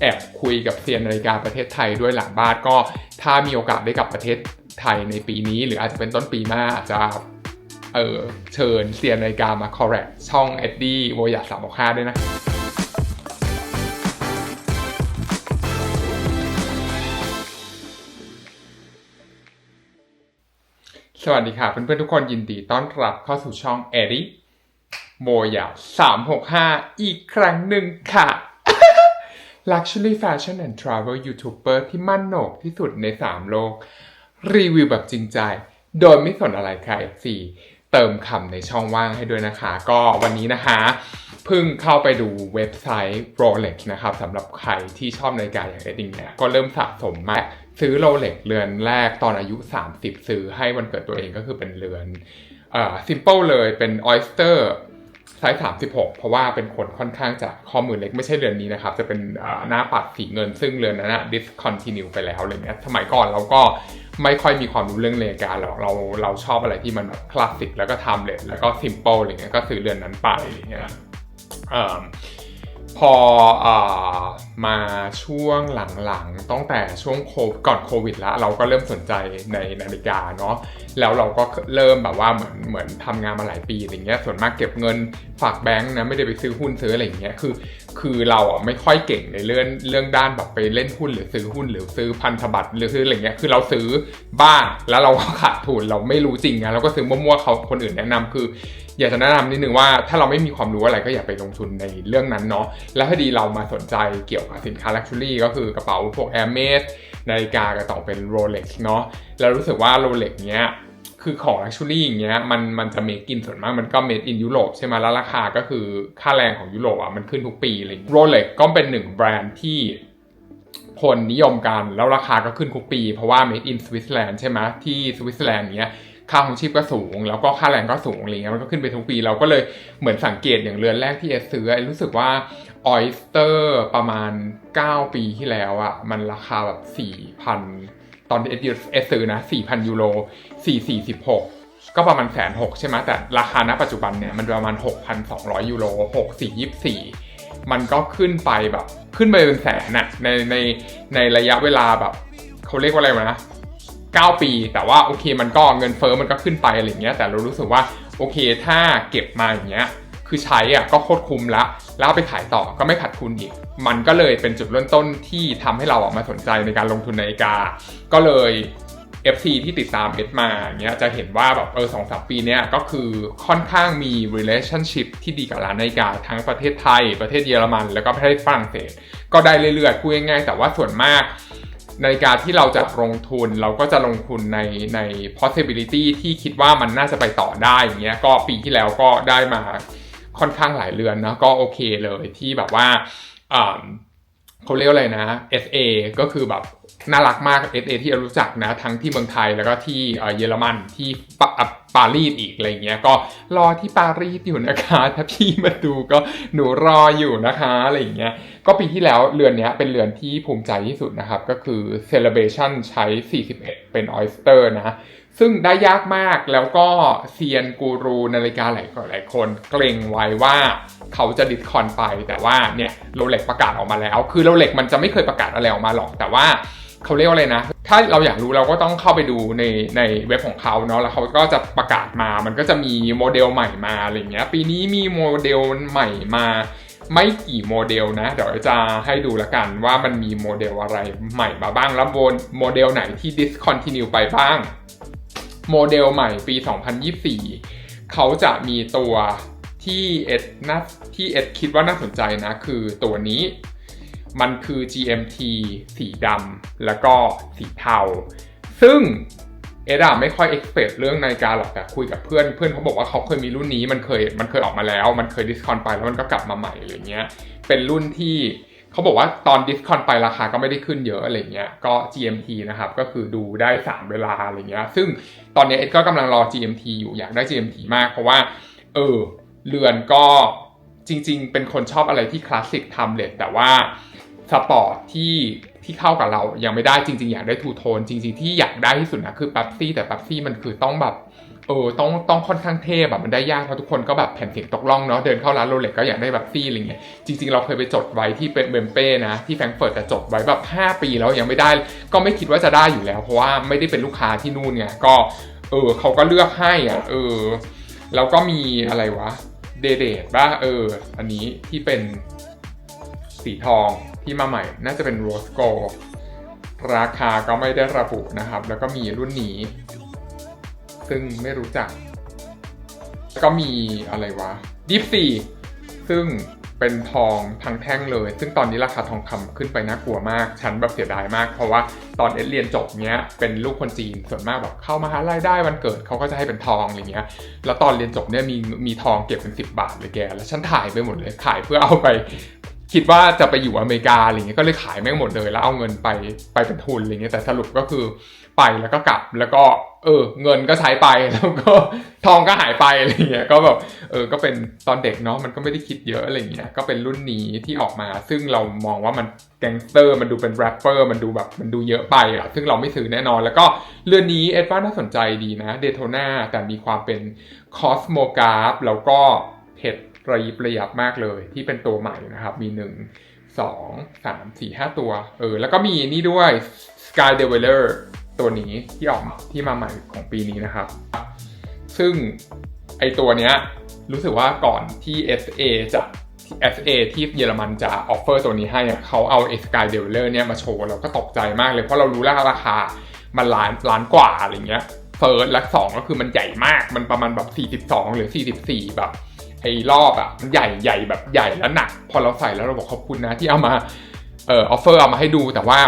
แอบคุยกับเซียนนาฬิกาประเทศไทยด้วยหลังบ้านก็ถ้ามีโอกาสได้กลับประเทศไทยในปีนี้ หรืออาจจะเป็นต้นปีหน้าอาจจะเออเชิญเซียนนาฬิกามาคอร์เรตช่องเอ็ดดี้โวยาสามห้าด้วยนะสวัสดีค่ะเพื่อนๆทุกคนยินดีต้อนรับเข้าสู่ช่องเอริโมยา365 อีกครั้งหนึ่งค่ะ Luxury Fashion and Travel YouTuber ที่มั่นโหนกที่สุดใน 3 โลก รีวิวแบบจริงใจ โดยไม่สนอะไรใครสี่เติมคำในช่องว่างให้ด้วยนะคะ ก็วันนี้นะคะเพิ่งเข้าไปดูเว็บไซต์ Rolex นะครับสำหรับใครที่ชอบนาฬิกาอย่างเอดิงเนี่ยก็เริ่มสะสมมาซื้อ Rolex เรือนแรกตอนอายุ 30 ซื้อให้วันเกิดตัวเองก็คือเป็นเรือนเอ่อ simple เลยเป็น Oyster ไซส์36 เพราะว่าเป็นคนค่อนข้างจะข้อมือเล็กไม่ใช่เรือนนี้นะครับ จะเป็นหน้าปัดสีเงินซึ่งเรือนนั้นนะ discontinue ไปแล้วอะไรเงี้ยสมัยก่อนเราก็ไม่ค่อยมีความรู้เรื่องเลกาหรอกเราเราชอบอะไรที่มันแบบคลาสสิกแล้วก็ทำเลยแล้วก็ simple อะไรเงี้ยก็ซื้อเรือนนั้นไปอะไรเงี้ย พออมาช่วงหลังๆตั้งแต่ช่วงโคก่อนโควิดแล้วเราก็เริ่มสนใจในนาฬิกาเนาะแล้วเราก็เริ่มแบบว่าเหมือนเหมือนทำงานมาหลายปีอะไรเงี้ยส่วนมากเก็บเงินฝากแบงค์นะไม่ได้ไปซื้อหุ้นซื้ออะไรเงี้ยคือ คือเราอะไม่ค่อยเก่งในเรื่องเรื่องด้านแบบไปเล่นหุ้นหรือซื้อหุ้นหรือซื้อพันธบัตรหรือซื้ออะไรเงี้ยคือเราซื้อบ้างแล้วเราก็ขาดทุนเราไม่รู้จริงนะเราก็ซื้อมั่วๆเขาคนอื่นแนะนำคือ อยากจะแนะนำนิดนึงว่าถ้าเราไม่มีความรู้อะไรก็อย่าไปลงทุนในเรื่องนั้นเนาะแล้วพอดีเรามาสนใจเกี่ยวกับสินค้า Luxury ก็คือกระเป๋าพวก Hermes นาฬิกากระต่อเป็น Rolex เนาะแล้วรู้สึกว่า Rolex เนี้ยคือของ Luxury อย่างเงี้ยมันมันจะเมกินส่วนมากมันก็ made in ยุโรปใช่ไหมแล้วราคาก็คือค่าแรงของยุโรปอะมันขึ้นทุกปีอะไรอย่างเลย Rolex ก็เป็นหนึ่งแบรนด์ที่คนนิยมกันแล้วราคาก็ขึ้นทุกปี เพราะว่า made in Switzerland ใช่ไหมที่สวิตเซอร์แลนด์เนี้ย ค่าของชีพก็สูง แล้วก็ค่าแรงก็สูงอะไรเงี้ยมันก็ขึ้นไปทุกปีเราก็เลยเหมือนสังเกตอย่างเรือนแรกที่เอซื้อรู้สึกว่าออยสเตอร์ประมาณ 9 ปีที่แล้วอะมันราคาแบบ4,000 ตอนเอสเอสซื้อนะ 4,000 ยูโร446ก็ประมาณแสนหกใช่ไหมแต่ราคาณปัจจุบันเนี่ยมันประมาณ 6,200 ยูโร6424 มันก็ขึ้นไปแบบ ขึ้นไปเป็นแสนอะในในในระยะเวลาแบบ เขาเรียกว่าอะไรวะนะ 9 ปี แต่ว่าโอเคมันก็เงินเฟ้อมันก็ขึ้นไปอะไรเงี้ยแต่เรารู้สึกว่าโอเคถ้าเก็บมาอย่างเงี้ยคือใช้อะก็โคตรคุ้มละแล้วไปขายต่อก็ไม่ขาดทุนอีก มันก็เลยเป็นจุดเริ่มต้นที่ทำให้เราออกมาสนใจในการลงทุนนาฬิกา ก็เลย FC ที่ติดตามเอสมาอย่างเงี้ยจะเห็นว่าแบบเออสองสามปีเนี้ยก็คือค่อนข้างมี relationship ที่ดีกับร้านนาฬิกาทั้งประเทศไทย ประเทศเยอรมัน แล้วก็ประเทศฝรั่งเศส ก็ได้เรื่อยๆพูดง่ายๆแต่ว่าส่วนมาก ในการที่เราจะลงทุนเราก็จะลงทุนในใน possibility ที่คิดว่ามันน่าจะไปต่อได้อย่างเงี้ยก็ปีที่แล้วก็ได้มาค่อนข้างหลายเรือนนะก็โอเคเลยที่แบบว่าเขาเรียกอะไรนะ SA ก็คือแบบ น่ารักมาก SA ที่เรารู้จักนะทั้งที่เมืองไทยแล้วก็ที่เยอรมันที่ปาอะปารีสอีกอะไรเงี้ยก็รอที่ปารีสอยู่นะคะถ้าพี่มาดูก็หนูรออยู่นะคะอะไรเงี้ยก็ปีที่แล้วเรือนนี้เป็นเรือนที่ภูมิใจที่สุดนะครับ ก็คือ Celebration ใช้ 41 เป็น Oyster นะซึ่งได้ยากมากแล้วก็เซียนกูรูนาฬิกาหลายหลายคนเกรงไว้ว่าเขาจะดิสคอนไป แต่ว่าเนี่ยโรเล็กประกาศออกมาแล้ว คือโรเล็กมันจะไม่เคยประกาศอะไรออกมาหรอกแต่ว่า เขาเรียกว่าอะไรนะ ถ้าเราอยากรู้เราก็ต้องเข้าไปดูในในเว็บของเขาเนาะแล้วเขาก็จะประกาศมา มันก็จะมีโมเดลใหม่มาอะไรเงี้ย ปีนี้มีโมเดลใหม่มาไม่กี่โมเดลนะ เดี๋ยวจะให้ดูละกันว่ามันมีโมเดลอะไรใหม่มาบ้าง แล้วโมเดลไหนที่ discontinue ไปบ้าง โมเดลใหม่ปี 2024 เขาจะมีตัวที่เอ็ดน่าที่เอ็ดคิดว่าน่าสนใจนะ คือตัวนี้ มันคือ GMT สีดำแล้วก็สีเทา ซึ่งเอ็ดอะไม่ค่อยเอ็กเพรเรื่องนาฬิกาหรอกแต่คุยกับเพื่อนเพื่อนเขาบอกว่าเขาเคยมีรุ่นนี้มันเคยมันเคยออกมาแล้ว มันเคยดิสคอนไปแล้วมันก็กลับมาใหม่อะไรเงี้ยเป็นรุ่นที่เขาบอกว่าตอนดิสคอนไปราคาก็ไม่ได้ขึ้นเยอะอะไรเงี้ยก็ GMT นะครับก็คือดูได้ 3 เวลาอะไรเงี้ยซึ่งตอนนี้เอ็ดก็กำลังรอ GMT อยู่อยากได้ GMT มากเพราะว่าเออเรือนก็ จริง ๆ เป็นคนชอบอะไรที่คลาสสิกทำเลทแต่ว่าสปอร์ตที่ที่เข้ากับเรายังไม่ได้จริง ๆ อยากได้ทูโทนจริง ๆ ที่อยากได้ที่สุดนะคือ p ป๊บซี่แต่ p ป๊บซี่มันคือต้องแบบเออต้องต้องค่อนข้างเทพแบบมันได้ยากเพราะทุกคนก็แบบแผ่นเสียงตกล่องเนาะเดินเข้าร้านโรเล็กก็อยากได้แบบซี่อะไรเงี้ยจริง ๆ เราเคยไปจดไว้ที่เป็นเบมเป้นะ ที่แฟรงเฟิร์ตแต่จดไว้แบบ 5 ปีแล้วยังไม่ได้ ก็ไม่คิดว่าจะได้อยู่แล้ว เพราะว่าไม่ได้เป็นลูกค้าที่นู่นไงก็ เออเขาก็เลือกให้อะเออแล้วก็มีอะไรวะ เดเดตป่าเออ อันนี้ที่เป็นสีทองที่มาใหม่ น่าจะเป็นโรสโกราคาก็ไม่ได้ระบุนะครับ แล้วก็มีรุ่นนี้ ซึ่งไม่รู้จักแล้วก็มีอะไรวะดิฟซีซึ่ง เป็นทองทั้งแท่งเลย ซึ่งตอนนี้ราคาทองคำขึ้นไปน่ากลัวมาก ฉันแบบเสียดายมาก เพราะว่าตอนเอสเรียนจบเนี้ย เป็นลูกคนจีน ส่วนมากแบบเข้ามาหาลัยได้วันเกิดเขาก็จะให้เป็นทองอะไรเงี้ย แล้วตอนเรียนจบเนี่ยมีมีทองเก็บเป็น 10 บาทเลยแก แล้วฉันถ่ายไปหมดเลย ขายเพื่อเอาไป คิดว่าจะไปอยู่อเมริกาอะไรเงี้ย ก็เลยขายแม่งหมดเลย แล้วเอาเงินไปไปเป็นทุนอะไรเงี้ย แต่สรุปก็คือ ไปแล้วก็กลับแล้วก็ เออ เงินก็ใช้ไปแล้วก็ทองก็หายไปอะไรเงี้ยก็แบบเออก็เป็นตอนเด็กเนาะมันก็ไม่ได้คิดเยอะอะไรเงี้ยก็เป็นรุ่นนี้ที่ออกมา ซึ่งเรามองว่ามันแก๊งสเตอร์มันดูเป็นแรปเปอร์มันดูแบบมันดูเยอะไปอะซึ่งเราไม่ซื้อแน่นอน แล้วก็เรือนนี้เอ็ดว่าน่าสนใจดีนะเดโทนาแต่มีความเป็นคอสโมกราฟแล้วก็เพชรระยิบระยับมากเลย ที่เป็นตัวใหม่นะครับ มีหนึ่งสองสามสี่ห้าตัว เออ แล้วก็มีนี่ด้วย Sky d e v e l o r ตัวนี้ที่ออกมาที่มาใหม่ของปีนี้นะครับ ซึ่งไอตัวเนี้ยรู้สึกว่าก่อนที่ SA จะ SA ที่เยอรมันจะออฟเฟอร์ตัวนี้ให้อะเขาเอา Sky d e v e l o r เนี่ยมาโชว์เราก็ตกใจมากเลย เพราะเรารู้แล้วราคา มันล้านล้านกว่าอะไรเงี้ยเฟิร์สและสองก็คือมันใหญ่มากมันประมาณแบบ 42 หรือ 44 แบบไอ้รอบอะมันใหญ่ใหญ่แบบใหญ่แล้วหนัก พอเราใส่แล้วเราบอกขอบคุณนะที่เอามาเอ่อออฟเฟอร์เอามาให้ดูแต่ว่า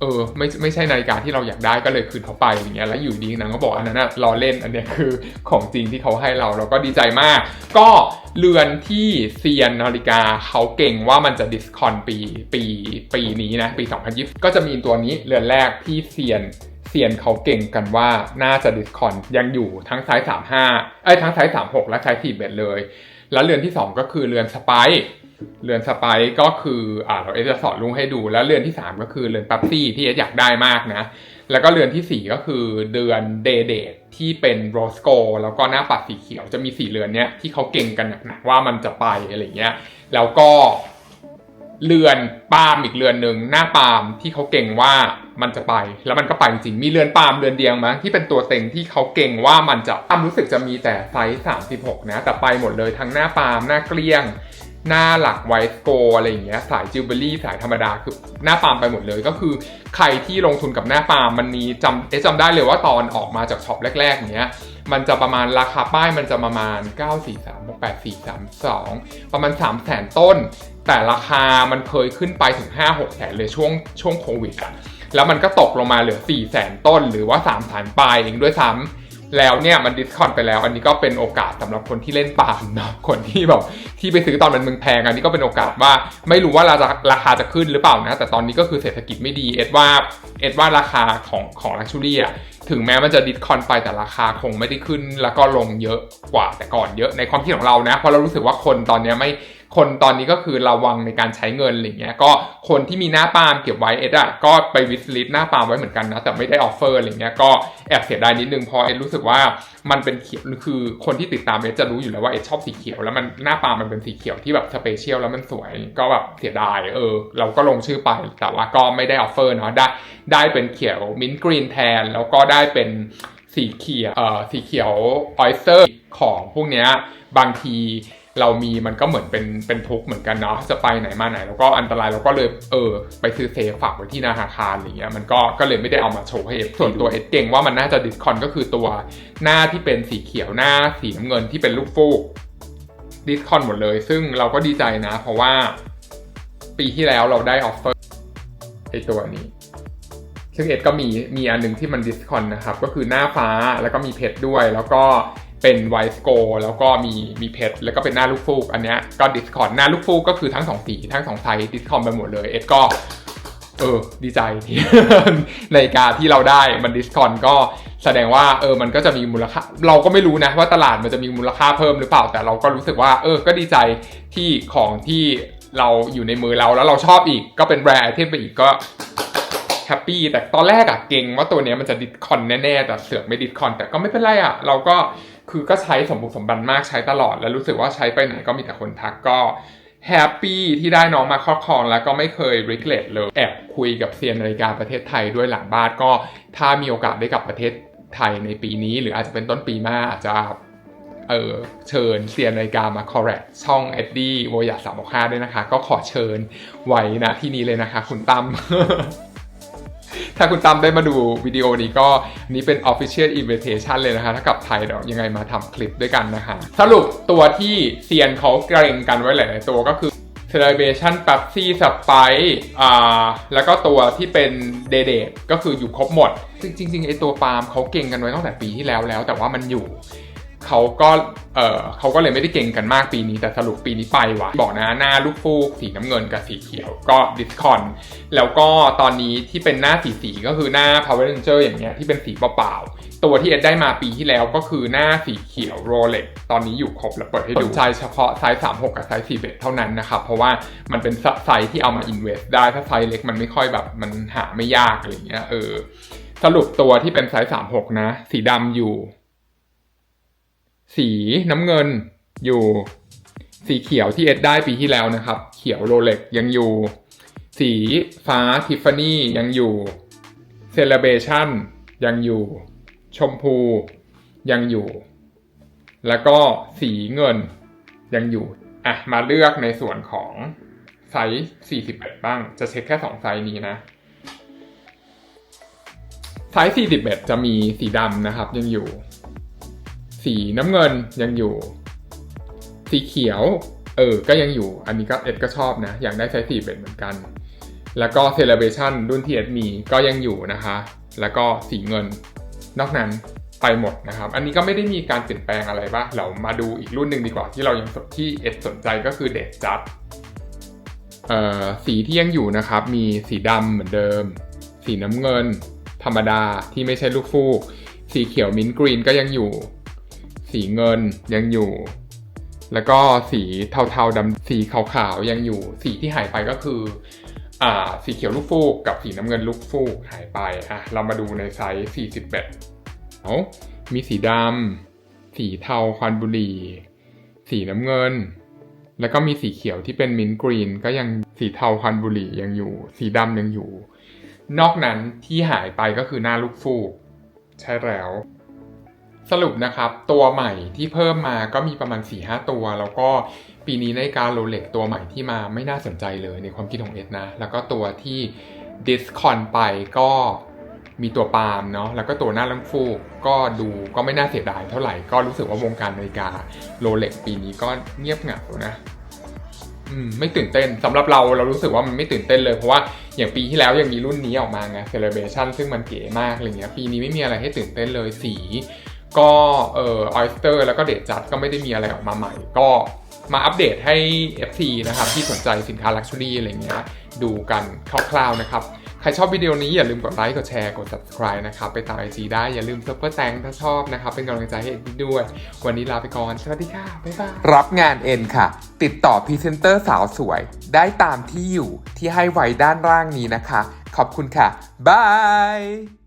เออไม่ไม่ใช่นาฬิกาที่เราอยากได้ก็เลยคืนเขาไปอย่างเงี้ยแล้วอยู่ดีนางก็บอกอันนั้นนะรอเล่นอันเนี้ยคือของจริงที่เขาให้เราเราก็ดีใจมาก ก็เรือนที่เซียนนาฬิกาเขาเก่งว่ามันจะดิสคอนปีปีปีนี้นะปี 2020 ก็จะมีตัวนี้เรือนแรกที่เซียนเซียนเขาเก่งกันว่าน่าจะดิสคอนยังอยู่ทั้งไซส์35เอ้ยทั้งไซส์36 และไซส์41เลย แล้วเรือนที่ 2 ก็คือเรือนสไป เรือนสไปซ์ก็คืออ่าเราเอสจะสอนลุงให้ดู แล้วเรือนที่ 3 ก็คือเรือนปั๊บซี่ที่เอสอยากได้มากนะ แล้วก็เรือนทีสี่ 4 ก็คือเดือนเดเดทที่เป็นโรสโกแล้วก็หน้าปัดสีเขียวจะมีสี่เรือนเนี้ยที่เขาเก่งกันหนักๆว่ามันจะไปอะไรเงี้ยแล้วก็เรือนปาล์มอีกเรือนหนึ่งหน้าปาล์มที่เขาเก่งว่ามันจะไป แล้วมันก็ไปจริงมีเรือนปาล์มเรือนเดียวมั้งที่เป็นตัวเต็งที่เขาเก่งว่ามันจะปามรู้สึกจะมีแต่ไซส์36 นะ แต่ไปหมดเลยทั้งหน้าปาล์มหน้าเกลี้ยง หน้าหลักไวท์โกอะไรอย่างเงี้ยสายจิวเบลรี่สายธรรมดาคือหน้าปาล์มไปหมดเลย ก็คือใครที่ลงทุนกับหน้าปาล์มมันมีจำเอะจำได้เลยว่าตอนออกมาจากช็อปแรกๆอย่างเงี้ยมันจะประมาณราคาป้ายมันจะประมาณ 9 4 3 8 4 3 2 ประมาณ 3 0 0แสนต้น แต่ราคามันเคยขึ้นไปถึง 5 6แสนเลยช่วงช่วงโควิดอะแล้วมันก็ตกลงมาเหลือ4แสนต้นหรือว่า3แสนปลายเองด้วยซ้ำ แล้วเนี่ยมันดิสคอนไปแล้ว อันนี้ก็เป็นโอกาสสำหรับคนที่เล่นปามเนาะคนที่แบบที่ไปซื้อตอนมันมึงแพงอันนี้ก็เป็นโอกาสว่าไม่รู้ว่าราคาราคาจะขึ้นหรือเปล่านะ แต่ตอนนี้ก็คือเศรษฐกิจไม่ดีเอ็ดว่าเอ็ดว่าราคาของของลักชูรี่อะถึงแม้มันจะดิสคอนไปแต่ราคาคงไม่ได้ขึ้น แล้วก็ลงเยอะกว่าแต่ก่อนเยอะในความคิดของเรานะเพราะเรารู้สึกว่าคนตอนนี้ไม่ คนตอนนี้ก็คือระวังในการใช้เงินอะไรเงี้ยก็คนที่มีหน้าปามเก็บไว้เอ็ดอะก็ไปวิสลิตหน้าปามไว้เหมือนกันนะแต่ไม่ได้ออฟเฟอร์อะไรเงี้ยก็แอบเสียดายนิดนึงเพอเอ็ดรู้สึกว่ามันเป็นเขียวคือคนที่ติดตามเอ็ดจะรู้อยู่แล้วว่าเอ็ดชอบสีเขียวแล้วมันหน้าปามมันเป็นสีเขียวที่แบบสเปเชียลแล้วมันสวยก็แบบเสียดายเออ เราก็ลงชื่อไปแต่ว่าก็ไม่ได้ออฟเฟอร์เนาะได้ได้เป็นเขียวมินต์กรีนแทนแล้วก็ได้เป็นสีเขียวเอ่อสีเขียวออยสเตอร์ของพวกเนี้ยบางที เรามีมันก็เหมือนเป็นเป็นทุกข์เหมือนกันเนาะจะไปไหนมาไหน แล้วก็อันตรายเราก็เลยเออ ไปซื้อเซฟฝากไว้ที่ธนาคารอะไรเงี้ยมันก็ก็เลยไม่ได้เอามาโชว์ให้เอฟส่วนตัวเอสเก่งว่ามันน่าจะดิสคอนก็คือตัวหน้าที่เป็นสีเขียวหน้าสีน้ำเงินที่เป็นลูกฟูกดิสคอนหมดเลย ซึ่งเราก็ดีใจนะ เพราะว่าปีที่แล้วเราได้ออฟเฟอร์ไอตัวนี้ ซึ่งเอ็ดก็มีมีอันหนึ่งที่มันดิสคอนนะครับ ก็คือหน้าฟ้าแล้วก็มีเพชรด้วย แล้วก็เป็นไวท์โกแล้วก็มีมีเพชรแล้วก็เป็นหน้าลูกฟูก อันเนี้ยก็ดิสคอนหน้าลูกฟูกก็คือทั้งสองสีทั้งสองไซส์ดิสคอนไปหมดเลยเอ็ดก็เออดีใจที่นาฬิกาที่เราได้มันดิสคอนก็แสดงว่าเออมันก็จะมีมูลค่า เราก็ไม่รู้นะว่าตลาดมันจะมีมูลค่าเพิ่มหรือเปล่าแต่เราก็รู้สึกว่า เออก็ดีใจที่ของที่เราอยู่ในมือเราแล้วเราชอบอีกก็เป็นแบรนด์ไอเทมไปอีกก็ แฮปปี้แต่ตอนแรกอะเก่งว่าตัวเนี้ยมันจะดิสคอนแน่ๆแต่เสือกไม่ดิสคอน แต่ก็ไม่เป็นไรอะเราก็คือก็ใช้สมบุกสมบันมากใช้ตลอด แล้วรู้สึกว่าใช้ไปไหนก็มีแต่คนทักก็แฮปปี้ที่ได้น้องมาครอบครองแล้วก็ไม่เคยริกเลตเลย แอบคุยกับเซียนนาฬิกาประเทศไทยด้วยหลังบ้านก็ถ้ามีโอกาสได้กลับประเทศไทยในปีนี้ หรืออาจจะเป็นต้นปีหน้าอาจจะเออเชิญเซียนนาฬิกามา correct ช่อง e d d i e โวยาสามหกห้าด้วยนะคะ ก็ขอเชิญไว้นะที่นี้เลยนะคะ คุณตั้ม ถ้าคุณตั้มได้มาดูวิดีโอนี้ก็นี่เป็น Official Invitation เลยนะคะถ้ากลับไทยเดี๋ยวยังไงมาทำคลิปด้วยกันนะคะ สรุปตัวที่เซียนเขาเกรงกันไว้หลาย ๆ ตัวก็คือ Celebration Pepsi Sprite อ่าแล้วก็ตัวที่เป็นเดเดก็คืออยู่ครบหมด จริงๆไอตัวฟาร์มเขาเก่งกันไว้ตั้งแต่ปีที่แล้วแล้ว แต่ว่ามันอยู่ เขาก็เออเขาก็เลยไม่ได้เก่งกันมากปีนี้แต่สรุปปีนี้ไปว่ะบอกนะหน้าลูกฟูกสีน้ำเงินกับสีเขียวก็ดิสคอนแล้วก็ตอนนี้ที่เป็นหน้าสีสีก็คือหน้า Power Ranger อย่างเงี้ยที่เป็นสีเปล่าๆตัวที่เอ็ดได้มาปีที่แล้วก็คือหน้าสีเขียวโรเล็กตอนนี้อยู่ครบแล้วเปิดให้ดูใช้เฉพาะไซส์36 กับไซส์41เท่านั้นนะครับ เพราะว่ามันเป็นไซส์ที่เอามา invest ได้ถ้าไซส์เล็กมันไม่ค่อยแบบมันหาไม่ยากอะไรเงี้ยเออสรุปตัวที่เป็นไซส์36นะ สีดำอยู่ สีน้ำเงินอยู่ สีเขียวที่เอ็ดได้ปีที่แล้วนะครับ เขียวโรเล็กยังอยู่ สีฟ้าทิฟฟานี่ยังอยู่เซเลเบชันยังอยู่ ชมพูยังอยู่ แล้วก็สีเงินยังอยู่อะมาเลือกในส่วนของไซส์41 บ้าง จะเช็คแค่ 2 ไซส์นี้นะ ไซส์41 จะมีสีดำนะครับยังอยู่ สีน้ำเงินยังอยู่ สีเขียว เออ ก็ยังอยู่ อันนี้ก็เอ็ดก็ชอบนะ อยากได้ไซส์41เหมือนกัน แล้วก็ Celebration รุ่นที่เอ็ดมีก็ยังอยู่นะคะ แล้วก็สีเงิน นอกนั้นไปหมดนะครับ อันนี้ก็ไม่ได้มีการเปลี่ยนแปลงอะไรบ้างเรามาดูอีกรุ่นหนึ่งดีกว่าที่เรายังที่เอ็ดสนใจก็คือเดดจัดเอ่อสีที่ยังอยู่นะครับ มีสีดำเหมือนเดิม สีน้ำเงิน ธรรมดาที่ไม่ใช่ลูกฟูก สีเขียวมิ้นท์กรีนก็ยังอยู่ สีเงินยังอยู่ แล้วก็สีเทาๆดำสีขาวๆยังอยู่ สีที่หายไปก็คืออ่าสีเขียวลูกฟูกกับสีน้ำเงินลูกฟูกหายไปอะเรามาดูในไซส์41เอามีสีดำสีเทาควันบุหรี่ สีน้ำเงิน แล้วก็มีสีเขียวที่เป็นมินท์กรีน ก็ยังสีเทาควันบุหรี่ยังอยู่ สีดำยังอยู่ นอกนั้นที่หายไปก็คือหน้าลูกฟูก ใช่แล้ว สรุปนะครับตัวใหม่ที่เพิ่มมาก็มีประมาณ 4-5 ตัว แล้วก็ปีนี้นาฬิกาโรเล็กตัวใหม่ที่มาไม่น่าสนใจเลยในความคิดของเอ็ดนะ แล้วก็ตัวที่ดิสคอนไปก็มีตัวปาล์มเนาะแล้วก็ตัวหน้าลังฟูกก็ดูก็ไม่น่าเสียดายเท่าไหร่ก็รู้สึกว่าวงการนาฬิกาโรเล็กปีนี้ก็เงียบเหงานะอืมไม่ตื่นเต้นสำหรับเราเรารู้สึกว่ามันไม่ตื่นเต้นเลยเพราะว่าอย่างปีที่แล้วยังมีรุ่นนี้ออกมาไง Celebration ซึ่งมันเก๋มากอะไรเงี้ยปีนี้ไม่มีอะไรให้ตื่นเต้นเลยสี ก็เอ่อออยสเตอร์แล้วก็เด d จัดก็ไม่ได้มีอะไรออกมาใหม่ ก็มาอัปเดตให้ FC นะครับ ที่สนใจสินค้าลักชัวรี่อะไรเงี้ยดูกันคร่าวๆนะครับ ใครชอบวิดีโอนี้อย่าลืมกดไลค์กดแชร์กด subscribe นะครับ ไปตาม IG ได้อย่าลืมซุปเปอร์แตงถ้าชอบนะครับ เป็นกำลังใจให้เอ็ดด้วย วันนี้ลาไปก่อน สวัสดีค่ะ บ๊ายบาย รับงานเอ็นค่ะ ติดต่อพรีเซนเตอร์สาวสวย ได้ตามที่อยู่ที่ให้ไว้ด้านล่างนี้นะคะ ขอบคุณค่ะบาย